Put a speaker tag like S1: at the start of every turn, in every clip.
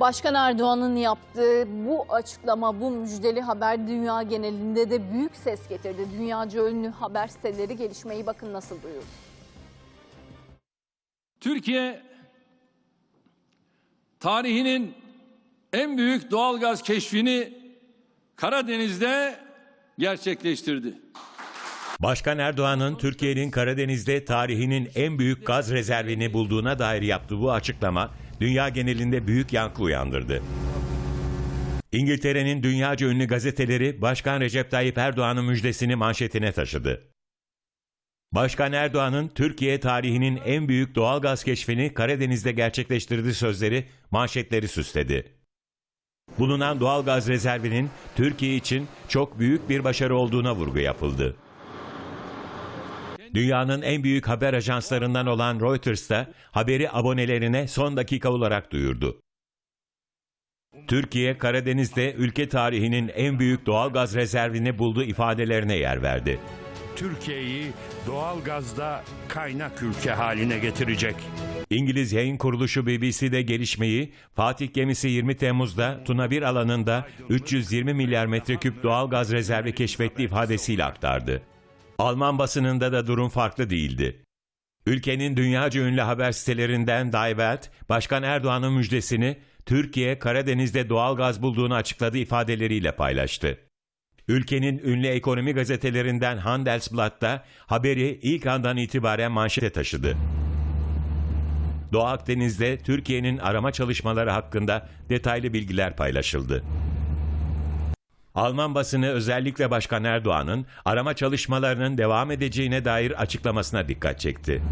S1: Başkan Erdoğan'ın yaptığı bu açıklama, bu müjdeli haber dünya genelinde de büyük ses getirdi. Dünyaca ünlü haber siteleri gelişmeyi bakın nasıl duyurdu.
S2: Türkiye tarihinin en büyük doğalgaz keşfini Karadeniz'de gerçekleştirdi.
S3: Başkan Erdoğan'ın Türkiye'nin Karadeniz'de tarihinin en büyük gaz rezervini bulduğuna dair yaptığı bu açıklama dünya genelinde büyük yankı uyandırdı. İngiltere'nin dünyaca ünlü gazeteleri Başkan Recep Tayyip Erdoğan'ın müjdesini manşetine taşıdı. Başkan Erdoğan'ın Türkiye tarihinin en büyük doğal gaz keşfini Karadeniz'de gerçekleştirdiği sözleri manşetleri süsledi. Bulunan doğal gaz rezervinin Türkiye için çok büyük bir başarı olduğuna vurgu yapıldı. Dünyanın en büyük haber ajanslarından olan Reuters da haberi abonelerine son dakika olarak duyurdu. Türkiye, Karadeniz'de ülke tarihinin en büyük doğal gaz rezervini bulduğu ifadelerine yer verdi.
S4: Türkiye'yi doğal gazda kaynak ülke haline getirecek.
S3: İngiliz yayın kuruluşu BBC'de gelişmeyi Fatih gemisi 20 Temmuz'da Tuna 1 alanında 320 milyar metreküp doğal gaz rezervi keşfetti ifadesiyle aktardı. Alman basınında da durum farklı değildi. Ülkenin dünyaca ünlü haber sitelerinden Die Welt, Başkan Erdoğan'ın müjdesini Türkiye Karadeniz'de doğal gaz bulduğunu açıkladığı ifadeleriyle paylaştı. Ülkenin ünlü ekonomi gazetelerinden Handelsblatt da haberi ilk andan itibaren manşete taşıdı. Doğu Akdeniz'de Türkiye'nin arama çalışmaları hakkında detaylı bilgiler paylaşıldı. Alman basını özellikle Başkan Erdoğan'ın arama çalışmalarının devam edeceğine dair açıklamasına dikkat çekti.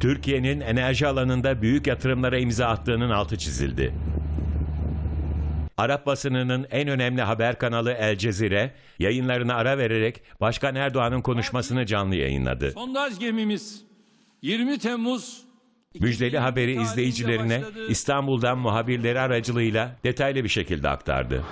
S3: Türkiye'nin enerji alanında büyük yatırımlara imza attığının altı çizildi. Arap basınının en önemli haber kanalı El Cezire, yayınlarına ara vererek Başkan Erdoğan'ın konuşmasını canlı yayınladı.
S2: Sondaj gemimiz 20 Temmuz
S3: Müjdeli haberi
S2: 2020
S3: izleyicilerine. İstanbul'dan muhabirleri aracılığıyla detaylı bir şekilde aktardı.